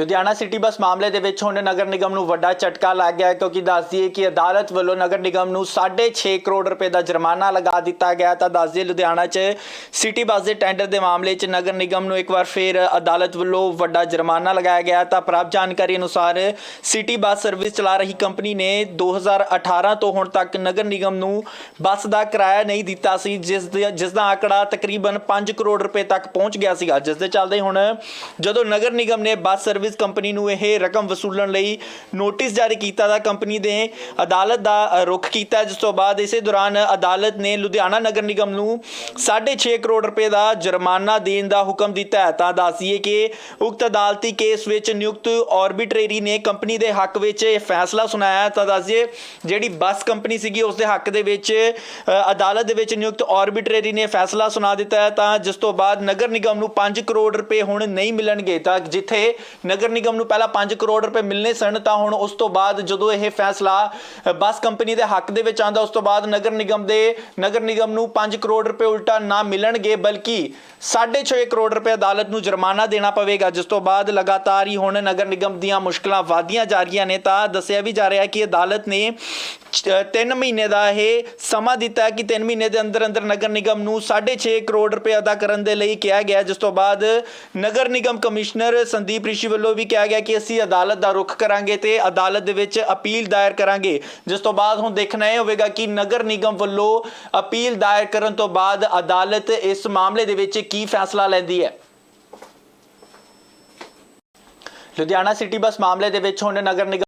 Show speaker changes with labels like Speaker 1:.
Speaker 1: Ludhiana city bus ਮਾਮਲੇ ਦੇ ਵਿੱਚ ਹੁਣ ਨਗਰ ਨਿਗਮ ਨੂੰ ਵੱਡਾ ਝਟਕਾ ਲੱਗ ਗਿਆ ਕਿਉਂਕਿ ਦੱਸ ਦਈਏ ਕਿ ਅਦਾਲਤ ਵੱਲੋਂ ਨਗਰ ਨਿਗਮ ਨੂੰ 6.5 ਕਰੋੜ ਰੁਪਏ ਦਾ ਜੁਰਮਾਨਾ ਲਗਾ ਦਿੱਤਾ ਗਿਆ ਤਾਂ ਦੱਸ ਦਈਏ ਲੁਧਿਆਣਾ 'ਚ ਸਿਟੀ ਬੱਸ ਦੇ ਟੈਂਡਰ ਦੇ ਮਾਮਲੇ 'ਚ ਨਗਰ ਨਿਗਮ ਨੂੰ ਇੱਕ ਵਾਰ ਫੇਰ ਅਦਾਲਤ ਵੱਲੋਂ ਵੱਡਾ ਜੁਰਮਾਨਾ ਲਗਾਇਆ ਗਿਆ ਤਾਂ ਪ੍ਰਾਪਤ ਜਾਣਕਾਰੀ ਅਨੁਸਾਰ ਸਿਟੀ ਬੱਸ ਸਰਵਿਸ ਚਲਾ ਰਹੀ ਕੰਪਨੀ ਨੇ 2018 ਤੋਂ ਹੁਣ ਤੱਕ ਨਗਰ ਨਿਗਮ ਨੂੰ ਬੱਸ ਦਾ ਕਿਰਾਇਆ ਨਹੀਂ ਦਿੱਤਾ ਸੀ, ਜਿਸ ਦਾ ਜਿਸ ਦਾ ਆંકੜਾ ਤਕਰੀਬਨ 5 ਕਰੋੜ ਰੁਪਏ ਤੱਕ ਪਹੁੰਚ ਗਿਆ ਸੀਗਾ। ਜਿਸ ਦੇ ਚੱਲਦੇ ਹੁਣ ਜਦੋਂ ਨਗਰ ਨਿਗਮ ਨੇ ਬੱਸ ਸਰਵਿਸ ਕੰਪਨੀ ਨੂੰ ਇਹ ਰਕਮ ਵਸੂਲਣ ਲਈ ਨੋਟਿਸ ਜਾਰੀ ਕੀਤਾ ਤਾਂ ਕੰਪਨੀ ਨੇ ਅਦਾਲਤ ਦਾ ਰੁਖ ਕੀਤਾ ਜਿਸ ਤੋਂ ਬਾਅਦ ਇਸੇ ਦੌਰਾਨ ਅਦਾਲਤ ਨੇ ਲੁਧਿਆਣਾ ਨਗਰ ਨਿਗਮ ਨੂੰ 6.5 ਕਰੋੜ ਰੁਪਏ ਦਾ ਜੁਰਮਾਨਾ ਦੇਣ ਦਾ ਹੁਕਮ ਦਿੱਤਾ ਹੈ। ਤਾਂ ਦੱਸੀਏ ਕਿ ਉਕਤ ਅਦਾਲਤੀ ਕੇਸ ਵਿੱਚ ਨਿਯੁਕਤ ਆਰਬਿਟਰੇਰੀ ਨੇ ਕੰਪਨੀ ਦੇ ਹੱਕ ਵਿੱਚ ਇਹ ਫੈਸਲਾ ਸੁਣਾਇਆ ਤਾਂ ਦੱਸੀਏ ਜਿਹੜੀ ਬੱਸ ਕੰਪਨੀ ਸੀਗੀ, ਉਸ ਦੇ ਹੱਕ ਦੇ ਵਿੱਚ ਅਦਾਲਤ ਦੇ ਵਿੱਚ ਨਿਯੁਕਤ ਆਰਬਿਟਰੇਰੀ ਨੇ ਫੈਸਲਾ ਸੁਣਾ ਦਿੱਤਾ ਹੈ। ਤਾਂ ਜਿਸ ਤੋਂ ਬਾਅਦ ਨਗਰ ਨਿਗਮ ਨੂੰ 5 ਕਰੋੜ ਰੁਪਏ ਹੁਣ ਨਹੀਂ ਮਿਲਣਗੇ। ਤਾਂ ਜਿੱਥੇ ਨਗਰ ਨਿਗਮ ਨੂੰ ਪਹਿਲਾਂ 5 ਕਰੋੜ ਰੁਪਏ ਮਿਲਨੇ ਸਨ, ਤਾਂ ਹੁਣ ਉਸ ਤੋਂ ਬਾਅਦ ਜਦੋਂ ਇਹ ਫੈਸਲਾ ਬੱਸ ਕੰਪਨੀ ਦੇ ਹੱਕ ਦੇ ਵਿੱਚ ਆਂਦਾ ਉਸ ਤੋਂ ਬਾਅਦ ਨਗਰ ਨਿਗਮ ਦੇ, ਨਗਰ ਨਿਗਮ ਨੂੰ 5 ਕਰੋੜ ਰੁਪਏ ਉਲਟਾ ਨਾ ਮਿਲਣਗੇ, ਬਲਕਿ 6.5 ਕਰੋੜ ਰੁਪਏ ਅਦਾਲਤ ਨੂੰ ਜੁਰਮਾਨਾ ਦੇਣਾ ਪਵੇਗਾ, ਜਿਸ ਤੋਂ ਬਾਅਦ ਲਗਾਤਾਰ ਹੀ ਹੁਣ ਨਗਰ ਨਿਗਮ ਦੀਆਂ ਮੁਸ਼ਕਲਾਂ ਵਧਦੀਆਂ ਜਾ ਰਹੀਆਂ ਨੇ, ਤਾਂ ਦੱਸਿਆ ਵੀ ਜਾ ਰਿਹਾ ਕਿ ਅਦਾਲਤ ਨੇ 3 ਮਹੀਨੇ ਦਾ ਇਹ ਸਮਾਂ ਦਿੱਤਾ ਕਿ 3 ਮਹੀਨੇ ਦੇ ਅੰਦਰ ਅੰਦਰ ਨਗਰ ਨਿਗਮ ਨੂੰ 6.5 ਕਰੋੜ ਰੁਪਏ ਅਦਾ ਕਰਨ ਦੇ ਲਈ ਕਿਹਾ ਗਿਆ, ਜਿਸ ਤੋਂ ਬਾਅਦ ਨਗਰ ਨਿਗਮ ਕਮਿਸ਼ਨਰ ਸੰਦੀਪ ਰਿਸ਼ੀ ਵੱਲੋਂ ਵੀ ਕਿਹਾ ਗਿਆ ਕਿ ਅਸੀਂ ਅਦਾਲਤ ਦਾ ਰੁਖ ਕਰਾਂਗੇ ਤੇ ਅਦਾਲਤ ਦੇ ਵਿੱਚ ਅਪੀਲ ਦਾਇਰ ਕਰਾਂਗੇ। ਜਿਸ ਤੋਂ ਬਾਅਦ ਹੁਣ ਦੇਖਣਾ ਇਹ ਹੋਵੇਗਾ ਕਿ ਨਗਰ ਨਿਗਮ ਵੱਲੋਂ ਅਪੀਲ ਦਾਇਰ ਕਰਨ ਤੋਂ ਬਾਅਦ ਅਦਾਲਤ ਇਸ ਮਾਮਲੇ ਦੇ ਵਿੱਚ ਕੀ ਫੈਸਲਾ ਲੈਂਦੀ ਹੈ। ਲੁਧਿਆਣਾ ਸਿਟੀ ਬੱਸ ਮਾਮਲੇ ਦੇ ਵਿੱਚ ਹੁਣ ਨਗਰ ਨਿਗਮ